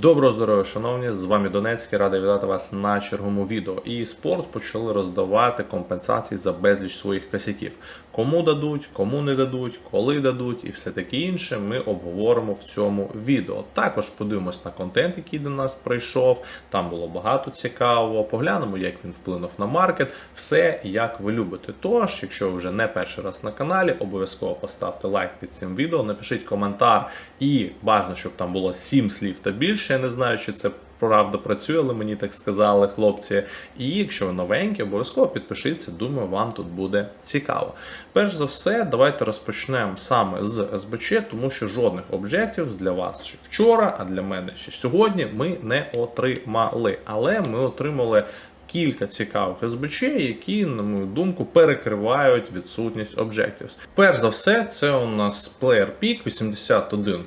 Доброго здоров'я, шановні! З вами Донецький, радий вітати вас на черговому відео. І спорт почали роздавати компенсації за безліч своїх косяків. Кому дадуть, кому не дадуть, коли дадуть і все таке інше. Ми обговоримо в цьому відео. Також подивимось на контент, який до нас прийшов. Там було багато цікавого. Поглянемо, як він вплинув на маркет. Все як ви любите. Тож, якщо ви вже не перший раз на каналі, обов'язково поставте лайк під цим відео, напишіть коментар і бажано, щоб там було 7 слів та більше. Я не знаю, чи це правда працює, але мені так сказали хлопці. І якщо ви новенькі, обов'язково підпишіться. Думаю, вам тут буде цікаво. Перш за все, давайте розпочнемо саме з СБЧ, тому що жодних об'єктів для вас ще вчора, а для мене ще сьогодні ми не отримали. Але ми отримали. Кілька цікавих СБЧ, які, на мою думку, перекривають відсутність Objectives. Перш за все, це у нас Player Peak 81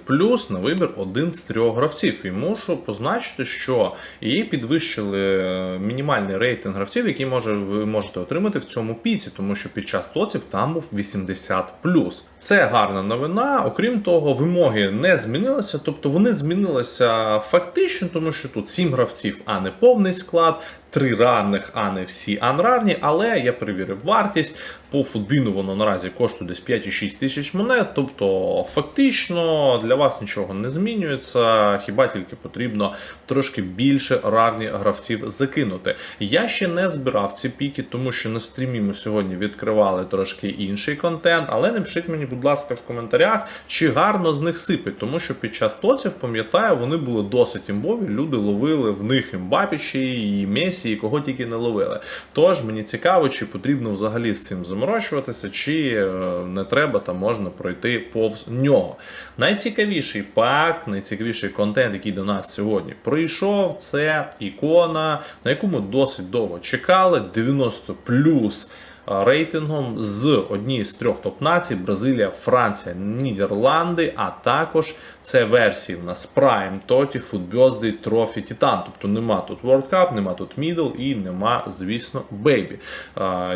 на вибір один з трьох гравців. І мушу позначити, що її підвищили е, мінімальний рейтинг гравців, який може ви можете отримати в цьому піці, тому що під час тоців там був 80 Це гарна новина. Окрім того, вимоги не змінилися, тобто вони змінилися фактично, тому що тут 7 гравців, а не повний склад. Три ранних, а не всі анрарні, але я перевірив вартість. По футбіну воно наразі коштує десь 5,6 тисяч монет. Тобто, фактично для вас нічого не змінюється, хіба тільки потрібно трошки більше рарні гравців закинути. Я ще не збирав ці піки, тому що на стрімі ми сьогодні відкривали трошки інший контент. Але напишіть мені, будь ласка, в коментарях, чи гарно з них сипить, тому що під час тоців, пам'ятаю, вони були досить імбові. Люди ловили в них імбапічі і Месі, і кого тільки не ловили. Тож мені цікаво, чи потрібно взагалі з цим заморочуватися, чи е, не треба там можна пройти повз нього. Найцікавіший пак, найцікавіший контент, який до нас сьогодні прийшов, це ікона, на яку ми досить довго чекали. 90 плюс рейтингом з однієї з трьох топ-націй Бразилія, Франція, Нідерланди, а також це версії в нас Prime, Тоті, Footbirthday, Trophy, Titan. Тобто нема тут World Cup, нема тут Middle і нема, звісно, Baby.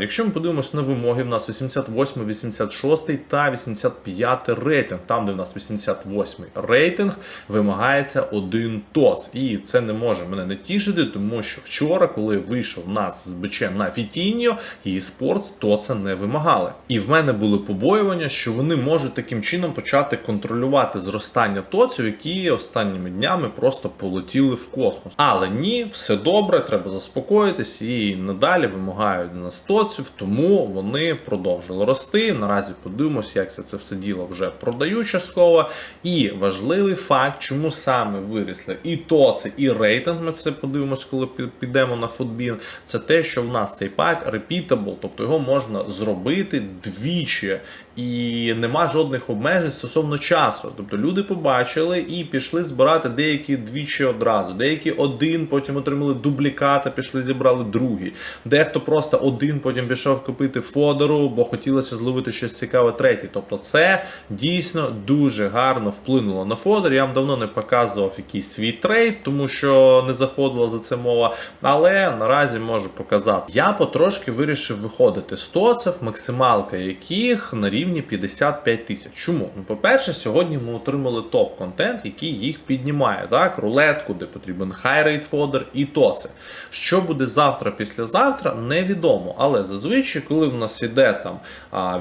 Якщо ми подивимося на вимоги, в нас 88, 86 та 85 рейтинг. Там, де в нас 88 рейтинг, вимагається один ТОЦ. І це не може мене не тішити, тому що вчора, коли вийшов нас з бичем на Фітіньо, і спорт то це не вимагали. І в мене були побоювання, що вони можуть таким чином почати контролювати зростання тоців, які останніми днями просто полетіли в космос. Але ні, все добре, треба заспокоїтись і надалі вимагають нас тоців, тому вони продовжили рости. Наразі подивимося, як це, це все діло вже продають частково. І важливий факт, чому саме виросли і тоци, і рейтинг. Ми це подивимось, коли підемо на футбін. Це те, що в нас цей пак repeatable, тобто його можна зробити двічі, і нема жодних обмежень стосовно часу. Тобто люди побачили і пішли збирати деякі двічі одразу, деякі один, потім отримали дубліката, пішли зібрали другий. Дехто просто один, потім пішов купити фодору, бо хотілося зловити щось цікаве третє. Тобто, це дійсно дуже гарно вплинуло на фодор. Я вам давно не показував якийсь свій трейд, тому що не заходила за це мова. Але наразі можу показати. Я потрошки вирішив виходити з тоців, максималка яких на рівні 55 тисяч. Чому? Ну, по-перше, сьогодні ми отримали топ-контент, який їх піднімає. Так, рулетку, де потрібен хай-рейт фодер і тоци. Що буде завтра, післязавтра, невідомо. Але зазвичай, коли в нас іде там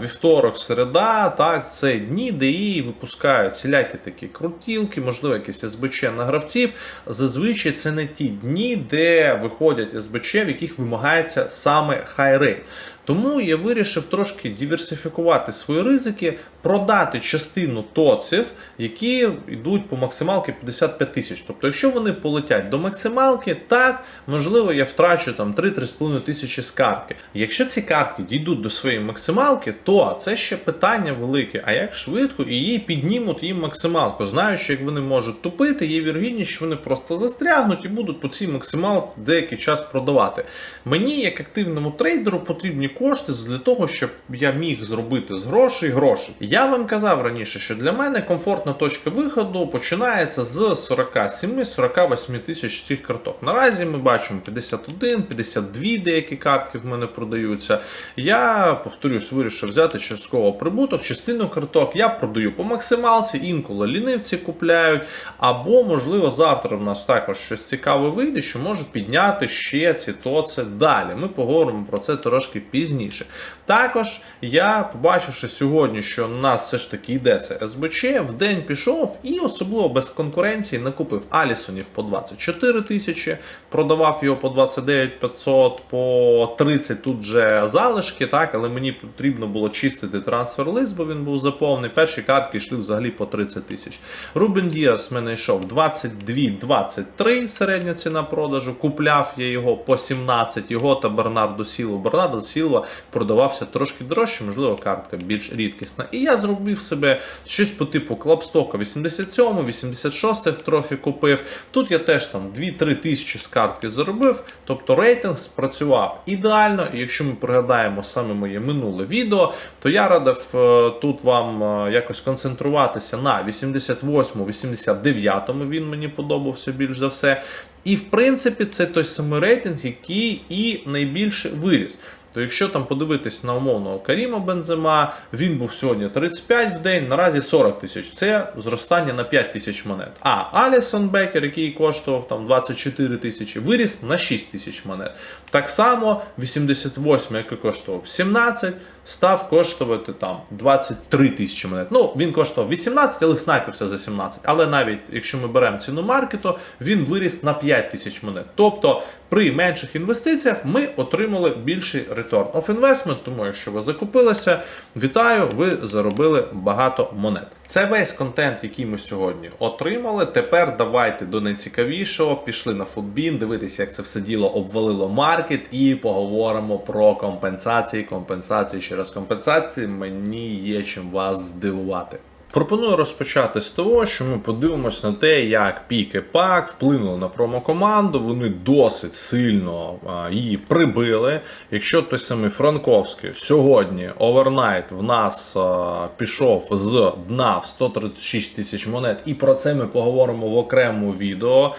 вівторок, середа, так, це дні, де її випускають всілякі такі крутілки, можливо, якісь СБЧ на гравців. Зазвичай це не ті дні, де виходять СБЧ, в яких вимагається саме хай-рейт. Тому я вирішив трошки диверсифікувати свої ризики, продати частину тоців, які йдуть по максималки 55 тисяч. Тобто, якщо вони полетять до максималки, так можливо я втрачу там 3-3,5 тисячі з картки. Якщо ці картки дійдуть до своєї максималки, то це ще питання велике. А як швидко і її піднімуть їм максималку, знаючи, як вони можуть тупити, є вірогідність, що вони просто застрягнуть і будуть по цій максималці деякий час продавати. Мені, як активному трейдеру, потрібні кошти для того, щоб я міг зробити з грошей гроші. Я вам казав раніше, що для мене комфортна точка виходу починається з 47-48 тисяч цих карток. Наразі ми бачимо 51, 52 деякі картки в мене продаються. Я повторюсь, вирішив взяти частково прибуток. Частину карток я продаю по максималці, інколи лінивці купляють. Або, можливо, завтра в нас також щось цікаве вийде, що може підняти ще ці тоци далі. Ми поговоримо про це трошки пізніше. Також я побачивши сьогодні, що у нас все ж таки йде це СБЧ, в день пішов і особливо без конкуренції накупив Алісонів по 24 тисячі, продавав його по 29 500, по 30 тут же залишки, так, але мені потрібно було чистити трансфер лист, бо він був заповнений. Перші картки йшли взагалі по 30 тисяч. Рубен Діас в мене йшов 22-23 середня ціна продажу. Купляв я його по 17, його та Бернардо Сілва. Бернардо Сілва продавався трошки дорожче, можливо, картка більш рідкісна. І я зробив себе щось по типу Клабстока 87, 86 трохи купив. Тут я теж там 2-3 тисячі з картки заробив. Тобто рейтинг спрацював ідеально. І якщо ми пригадаємо саме моє минуле відео, то я радив е, тут вам е, якось концентруватися на 88, 89 він мені подобався більш за все. І в принципі, це той самий рейтинг, який і найбільше виріс. То якщо там подивитись на умовного Каріма Бензема, він був сьогодні 35 в день, наразі 40 тисяч. Це зростання на 5 тисяч монет. А Алісон Бекер, який коштував там 24 тисячі, виріс на 6 тисяч монет. Так само 88, який коштував 17, став коштувати там 23 тисячі монет. Ну, він коштував 18, але снайпився за 17. Але навіть якщо ми беремо ціну маркету, він виріс на 5 тисяч монет. Тобто при менших інвестиціях ми отримали більший return of investment, тому якщо ви закупилися, вітаю, ви заробили багато монет. Це весь контент, який ми сьогодні отримали. Тепер давайте до найцікавішого. Пішли на футбін, дивитися, як це все діло обвалило маркет, і поговоримо про компенсації, компенсації через компенсації. Мені є чим вас здивувати. Пропоную розпочати з того, що ми подивимося на те, як пік і пак вплинули на промокоманду. Вони досить сильно її прибили. Якщо той самий Франковський сьогодні овернайт в нас пішов з дна в 136 тисяч монет, і про це ми поговоримо в окремому відео.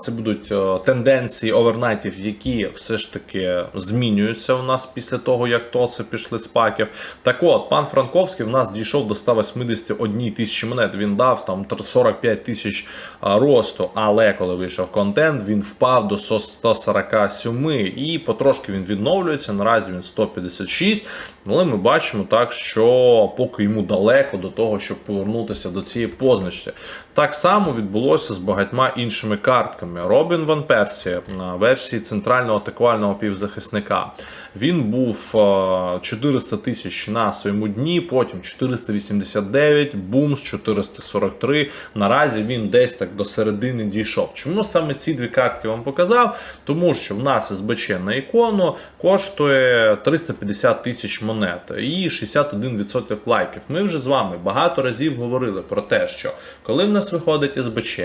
Це будуть тенденції овернайтів, які все ж таки змінюються в нас після того, як тоси пішли з паків. Так от, пан Франковський в нас дійшов до 181 тисячі монет. Він дав там 45 тисяч росту. Але коли вийшов контент, він впав до 147 і потрошки він відновлюється. Наразі він 156. Але ми бачимо так, що поки йому далеко до того, щоб повернутися до цієї позначки. Так само відбулося з багатьма іншими картками. Робін Ван Персі на версії центрального атакувального півзахисника. Він був 400 тисяч на своєму дні, потім 489, бумс 443. Наразі він десь так до середини дійшов. Чому саме ці дві картки вам показав? Тому що в нас СБЧ на ікону коштує 350 тисяч монет і 61% лайків. Ми вже з вами багато разів говорили про те, що коли в нас виходить СБЧ,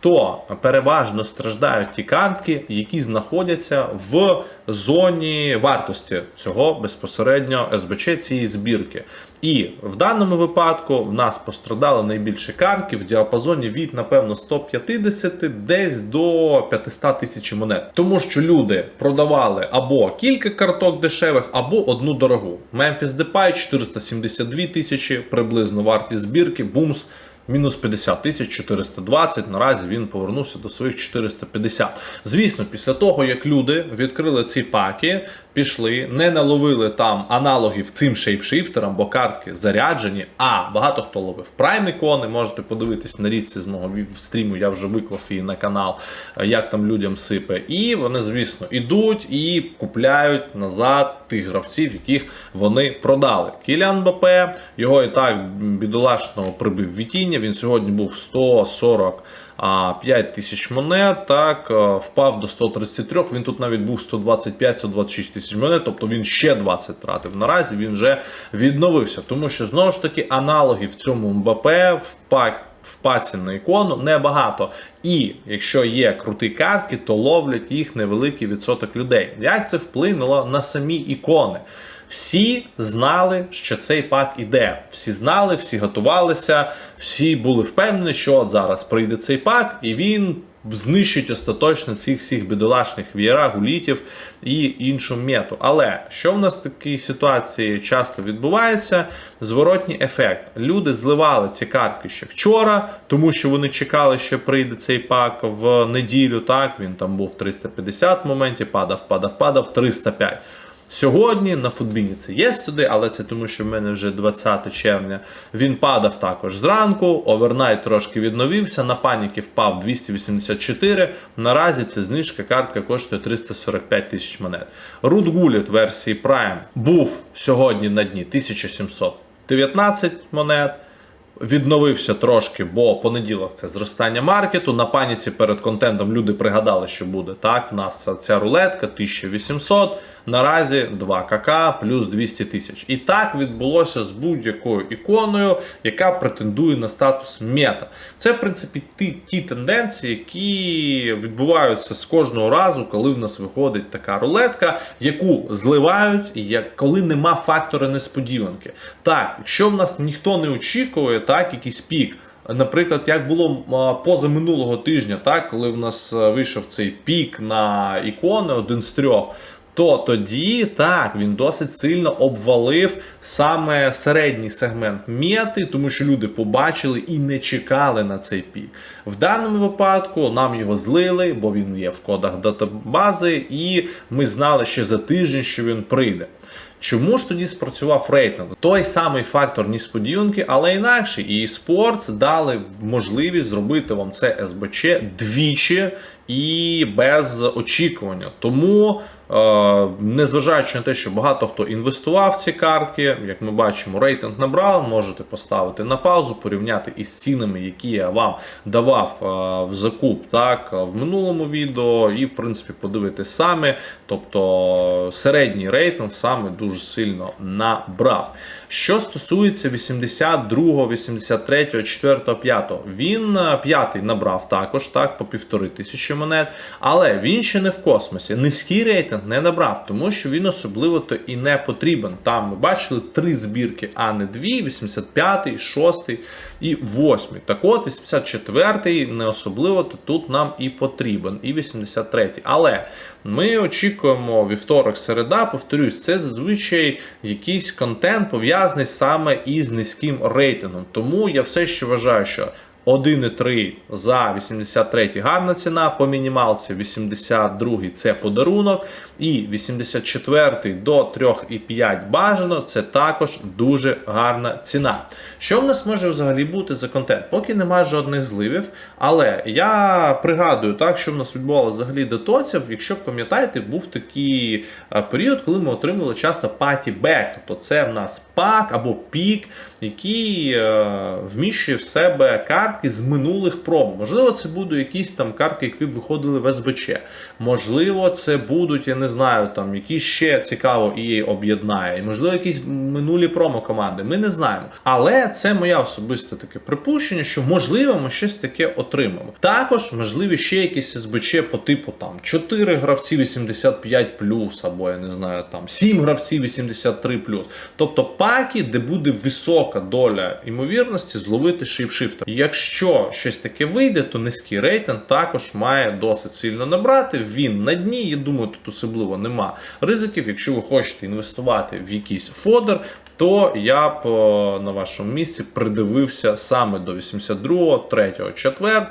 то переважно страждають ті картки, які знаходяться в зоні вартості цього безпосередньо СБЧ цієї збірки. І в даному випадку в нас пострадали найбільше картки в діапазоні від, напевно, 150 десь до 500 тисяч монет. Тому що люди продавали або кілька карток дешевих, або одну дорогу. Memphis Depay 472 тисячі, приблизно вартість збірки, бумс. Мінус 50 тисяч 420, наразі він повернувся до своїх 450. Звісно, після того, як люди відкрили ці паки, пішли, не наловили там аналогів цим шейпшифтерам, бо картки заряджені. А багато хто ловив прайм ікони. Можете подивитись на різці з мого стріму, я вже виклав її на канал, е, як там людям сипе. І вони, звісно, ідуть і купляють назад тих гравців, яких вони продали. Кілян БП, його і так бідолашного прибив Вітіння. Він сьогодні був 140. А 5 тисяч монет, так, е, впав до 133, він тут навіть був 125-126 тисяч монет, тобто він ще 20 тратив. Наразі він вже відновився, тому що знову ж таки аналогів в цьому МБП в пак в паці на ікону небагато. І якщо є круті картки, то ловлять їх невеликий відсоток людей. Як це вплинуло на самі ікони? Всі знали, що цей пак іде. Всі знали, всі готувалися, всі були впевнені, що от зараз прийде цей пак, і він знищить остаточно цих всіх бідолашних вієра, гулітів і іншу мету. Але що в нас в такій ситуації часто відбувається? Зворотній ефект. Люди зливали ці картки ще вчора, тому що вони чекали, що прийде цей пак в неділю. Так, він там був 350 в моменті, падав, падав, падав, 305. Сьогодні на футбіні це є туди, але це тому, що в мене вже 20 червня. Він падав також зранку. Овернайт трошки відновився. На паніки впав 284. Наразі це знижка. Картка коштує 345 тисяч монет. Gullet версії Prime був сьогодні на дні 1719 монет. Відновився трошки, бо понеділок це зростання маркету. На паніці перед контентом люди пригадали, що буде так. В нас ця рулетка 1800. Наразі 2 КК плюс 200 тисяч. І так відбулося з будь-якою іконою, яка претендує на статус мета. Це, в принципі, ті, ті тенденції, які відбуваються з кожного разу, коли в нас виходить така рулетка, яку зливають, як коли нема фактора несподіванки. Так, якщо в нас ніхто не очікує, так, якийсь пік. Наприклад, як було поза минулого тижня, так, коли в нас вийшов цей пік на ікони, один з трьох, то тоді так він досить сильно обвалив саме середній сегмент мети, тому що люди побачили і не чекали на цей пік. В даному випадку нам його злили, бо він є в кодах датабази, і ми знали ще за тиждень, що він прийде. Чому ж тоді спрацював рейтинг? Той самий фактор несподіванки, але інакше. І спорт дали можливість зробити вам це СБЧ двічі і без очікування. Тому, е, незважаючи на те, що багато хто інвестував в ці картки, як ми бачимо, рейтинг набрав, можете поставити на паузу, порівняти із цінами, які я вам давав е, в закуп так, в минулому відео, і в принципі подивитись самі. Тобто середній рейтинг саме дуже сильно набрав. Що стосується 82, 83, 4, 5, він е, п'ятий набрав також так, по півтори тисячі монет, але він ще не в космосі. Низький рейтинг не набрав, тому що він особливо то і не потрібен. Там ми бачили три збірки, а не дві: 85-й, 6 і 8. Так от, 84-й не особливо, то тут нам і потрібен, і 83. Але ми очікуємо вівторок, середа, повторюсь, це зазвичай якийсь контент пов'язаний саме із низьким рейтингом. Тому я все ще вважаю, що 1,3 за 83 гарна ціна, по мінімалці 82 це подарунок, і 84 до 3,5 бажано це також дуже гарна ціна. Що в нас може взагалі бути за контент? Поки немає жодних зливів, але я пригадую, так, що в нас відбувалося взагалі до тоців, якщо пам'ятаєте, був такий е, період, коли ми отримали часто паті бек, тобто це в нас пак або пік, який е, вміщує в себе картки з минулих промо. Можливо, це будуть якісь там картки, які б виходили в СБЧ. Можливо, це будуть, я не знаю, там які ще цікаво її об'єднає. І можливо, якісь минулі промо команди. Ми не знаємо. Але це моє особисте таке припущення, що можливо ми щось таке отримаємо. Також можливі ще якісь СБЧ по типу там 4 гравці 85 або я не знаю, там 7 гравців 83 Тобто паки, де буде висока доля ймовірності зловити шейпшифтер. Якщо щось таке вийде, то низький рейтинг також має досить сильно набрати. Він на дні. Я думаю, тут особливо нема ризиків. Якщо ви хочете інвестувати в якийсь фодер, то я б на вашому місці придивився саме до 82, 3, 4,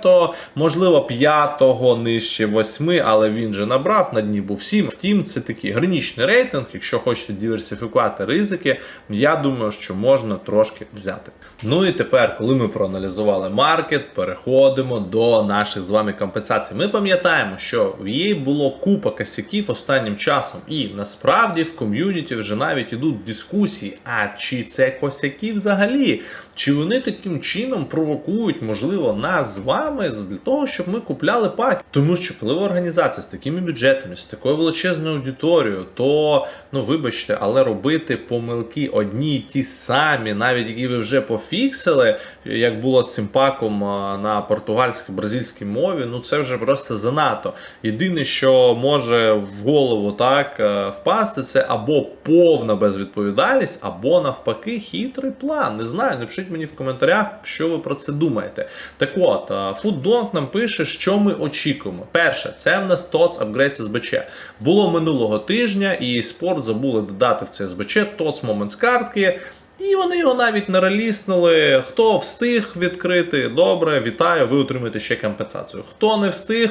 можливо, 5, нижче 8, але він же набрав, на дні був 7. Втім, це такий гранічний рейтинг. Якщо хочете диверсифікувати ризики, я думаю, що можна трошки взяти. Ну і тепер, коли ми проаналізували маркет, переходимо до наших з вами компенсацій. Ми пам'ятаємо, що в її було купа косяків останнім часом, і насправді в ком'юніті вже навіть ідуть дискусії. А чи це косяки взагалі? Чи вони таким чином провокують, можливо, нас з вами для того, щоб ми купляли паки? Тому що коли ви організація з такими бюджетами, з такою величезною аудиторією, то ну вибачте, але робити помилки одні й ті самі, навіть які ви вже пофіксили, як було з цим паком на португальській бразильській мові, ну це вже просто занадто. Єдине, що може в голову так е, впасти, це або повна безвідповідальність, або навпаки хитрий план. Не знаю, напишіть мені в коментарях, що ви про це думаєте. Так от, Фуддонг нам пише, що ми очікуємо. Перше, це в нас ТОЦ апгрейд СБЧ. Було минулого тижня, і спорт забули додати в це СБЧ ТОЦ момент з картки. І вони його навіть не реліснули. Хто встиг відкрити, добре, вітаю, ви отримаєте ще компенсацію. Хто не встиг,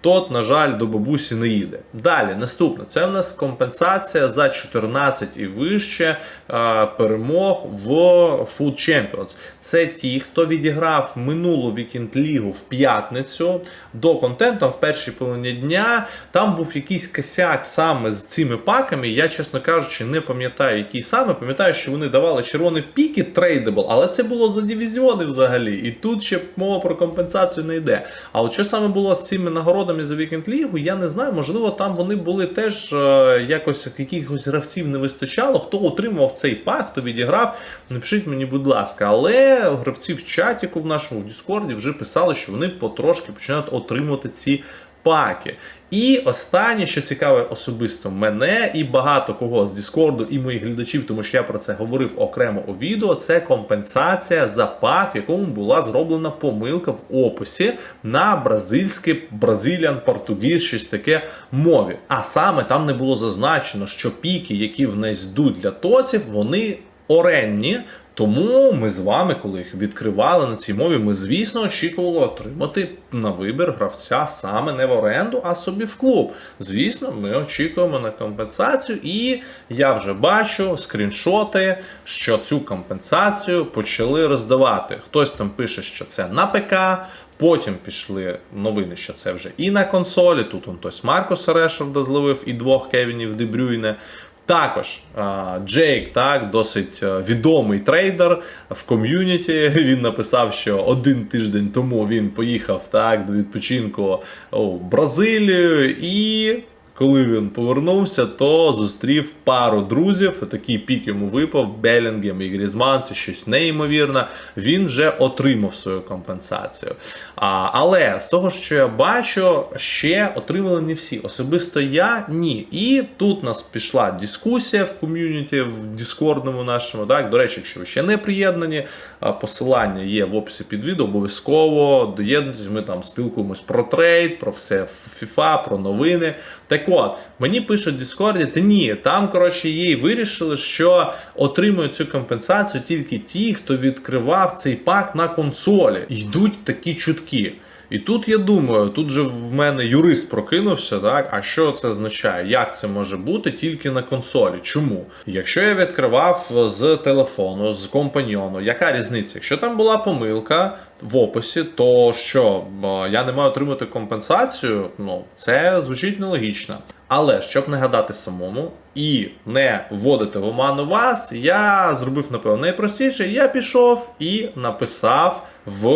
тот, на жаль, до бабусі не їде. Далі, наступне, це в нас компенсація за 14 і вище е, перемог в Food Champions. Це ті, хто відіграв минулу вікінд лігу в п'ятницю до контенту в першій половині дня. Там був якийсь косяк саме з цими паками. Я, чесно кажучи, не пам'ятаю, який саме. Пам'ятаю, що вони давали червоні піки трейдабл, але це було за дивізіони взагалі. І тут ще мова про компенсацію не йде. А от що саме було з цими нагородами за вікенд лігу, я не знаю. Можливо, там вони були теж е, якось якихось гравців не вистачало. Хто отримав цей пак, хто відіграв, напишіть мені, будь ласка. Але гравці в чатіку в нашому Діскорді вже писали, що вони потрошки починають отримувати ці. Паки. І останнє, що цікаве особисто мене і багато кого з Діскорду і моїх глядачів, тому що я про це говорив окремо у відео. Це компенсація за пак, в якому була зроблена помилка в описі на бразильське бразиліан, португіз, щось таке мові. А саме там не було зазначено, що піки, які в нас для тоців, вони оренні. Тому ми з вами, коли їх відкривали на цій мові, ми, звісно, очікували отримати на вибір гравця саме не в оренду, а собі в клуб. Звісно, ми очікуємо на компенсацію, і я вже бачу скріншоти, що цю компенсацію почали роздавати. Хтось там пише, що це на ПК. Потім пішли новини, що це вже і на консолі. Тут он тось Маркуса Решарда зловив і двох Кевінів Дебрюйне. Також Джейк, так, досить відомий трейдер в ком'юніті. Він написав, що один тиждень тому він поїхав так, до відпочинку у Бразилію і. Коли він повернувся, то зустрів пару друзів. Такий пік йому випав Белінгем і Грізман, це щось неймовірне. Він вже отримав свою компенсацію. А, але з того, що я бачу, ще отримали не всі. Особисто я ні. І тут у нас пішла дискусія в ком'юніті, в Діскордному нашому. Так, До речі, якщо ви ще не приєднані, посилання є в описі під відео, обов'язково доєднуйтесь, ми там спілкуємось про трейд, про все FIFA, про новини. Так от, мені пишуть в Діскорді, та ні, там, коротше, їй вирішили, що отримують цю компенсацію тільки ті, хто відкривав цей пак на консолі. Йдуть такі чутки. І тут я думаю, тут же в мене юрист прокинувся, так? А що це означає? Як це може бути тільки на консолі? Чому? Якщо я відкривав з телефону, з компаньйону, яка різниця? Якщо там була помилка в описі, то що я не маю отримати компенсацію? Ну це звучить нелогічно. Але щоб не гадати самому і не вводити в оману вас, я зробив, напевно, найпростіше. Я пішов і написав в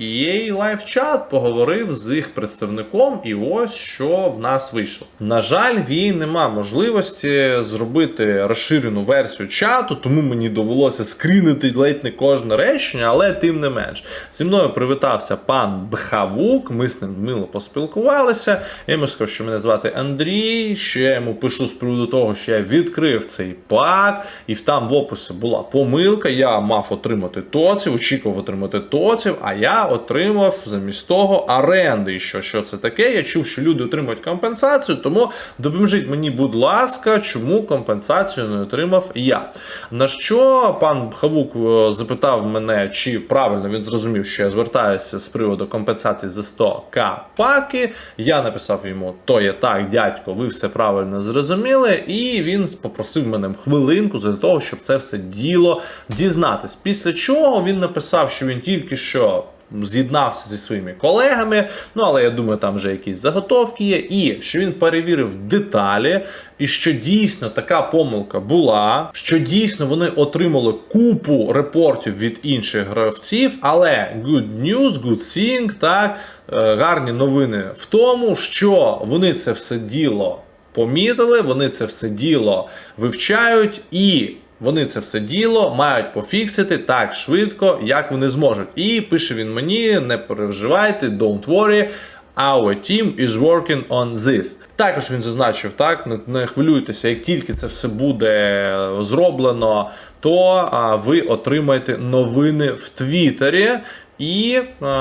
EA Live Chat, поговорив з їх представником, і ось що в нас вийшло. На жаль, в EA нема можливості зробити розширену версію чату, тому мені довелося скрінити ледь не кожне речення, але тим не менш. Зі мною привітався пан Бхавук, ми з ним мило поспілкувалися. Я йому сказав, що мене звати Андрій. Ще йому пишу з приводу того, що я відкрив цей пак, і там в описі була помилка. Я мав отримати тоців, очікував отримати тоців, а я отримав замість того оренди. І що, що це таке? Я чув, що люди отримують компенсацію, тому допоможіть мені, будь ласка, чому компенсацію не отримав я. На що пан Бхавук е, запитав мене, чи правильно він зрозумів, що я звертаюся з приводу компенсації за 100к паки. Я написав йому: то є так, дядько, ви все правильно зрозуміли. І він попросив мене хвилинку для того, щоб це все діло дізнатись. Після чого він написав, що він тільки що з'єднався зі своїми колегами. Ну але я думаю, там вже якісь заготовки є. І що він перевірив деталі, і що дійсно така помилка була, що дійсно вони отримали купу репортів від інших гравців, але good news, good thing, так, е, гарні новини в тому, що вони це все діло помітили, вони це все діло вивчають і. Вони це все діло мають пофіксити так швидко, як вони зможуть. І пише він мені: не переживайте, don't worry. Our team is working on this. Також він зазначив, так не, не хвилюйтеся, як тільки це все буде зроблено, то а, ви отримаєте новини в Твіттері. І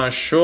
що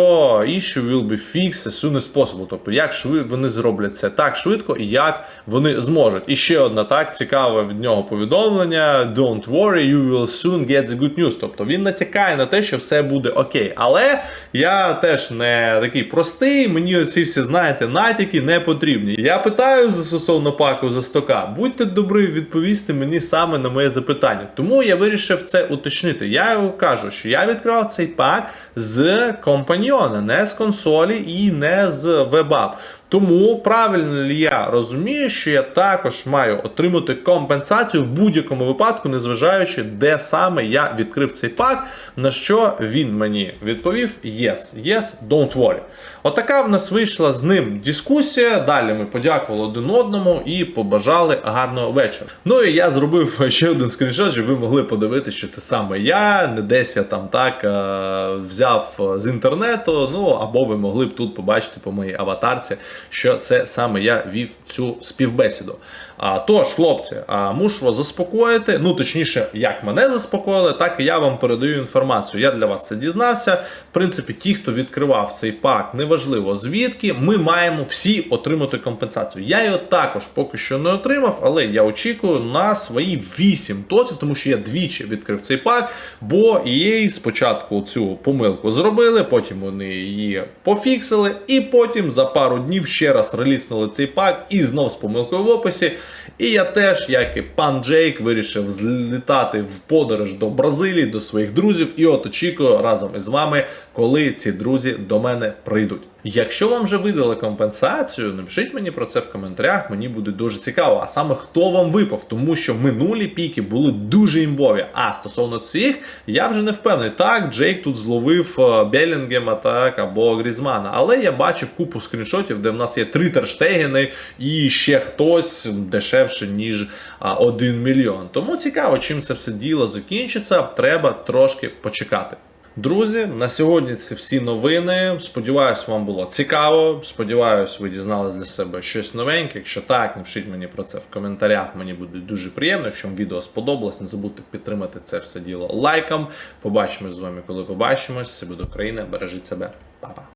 issue will be fixed as soon as possible. Тобто, як шви вони зроблять це так швидко і як вони зможуть. І ще одна так цікаве від нього повідомлення: Don't worry, you will soon get the good news. Тобто він натякає на те, що все буде окей. Але я теж не такий простий. Мені ці всі знаєте натяки не потрібні. Я питаю за стосовно паку за стока. Будьте добрі відповісти мені саме на моє запитання. Тому я вирішив це уточнити. Я кажу, що я відкривав цей пак з компаньйона, не з консолі і не з вебап. Тому правильно я розумію, що я також маю отримати компенсацію в будь-якому випадку, незважаючи, де саме я відкрив цей пак, на що він мені відповів: Yes, yes, don't worry. Отака в нас вийшла з ним дискусія. Далі ми подякували один одному і побажали гарного вечора. Ну і я зробив ще один скріншот, щоб ви могли подивитися, що це саме я, не десь я там так е, взяв з інтернету. Ну або ви могли б тут побачити по моїй аватарці що це саме я вів цю співбесіду. А, Тож, хлопці, а, мушу вас заспокоїти. Ну, точніше, як мене заспокоїли, так і я вам передаю інформацію. Я для вас це дізнався. В принципі, ті, хто відкривав цей пак, неважливо звідки, ми маємо всі отримати компенсацію. Я його також поки що не отримав, але я очікую на свої 8 тоців, тому що я двічі відкрив цей пак, бо EA спочатку цю помилку зробили, потім вони її пофіксили, і потім за пару днів ще раз реліснули цей пак і знов з помилкою в описі. І я теж, як і пан Джейк, вирішив злітати в подорож до Бразилії, до своїх друзів, і от очікую разом із вами, коли ці друзі до мене прийдуть. Якщо вам вже видали компенсацію, напишіть мені про це в коментарях, мені буде дуже цікаво. А саме хто вам випав, тому що минулі піки були дуже імбові. А стосовно цих, я вже не впевнений. Так, Джейк тут зловив е, Белінгема так, або Грізмана. Але я бачив купу скріншотів, де в нас є три терштегени і ще хтось дешевше, ніж 1 мільйон. Тому цікаво, чим це все діло закінчиться. Треба трошки почекати. Друзі, на сьогодні це всі новини. Сподіваюсь, вам було цікаво. Сподіваюсь, ви дізнались для себе щось новеньке. Якщо так, напишіть мені про це в коментарях. Мені буде дуже приємно. Якщо вам відео сподобалось, не забудьте підтримати це все діло лайком. Побачимось з вами, коли побачимось. Все буде Україна. Бережіть себе, Па-па.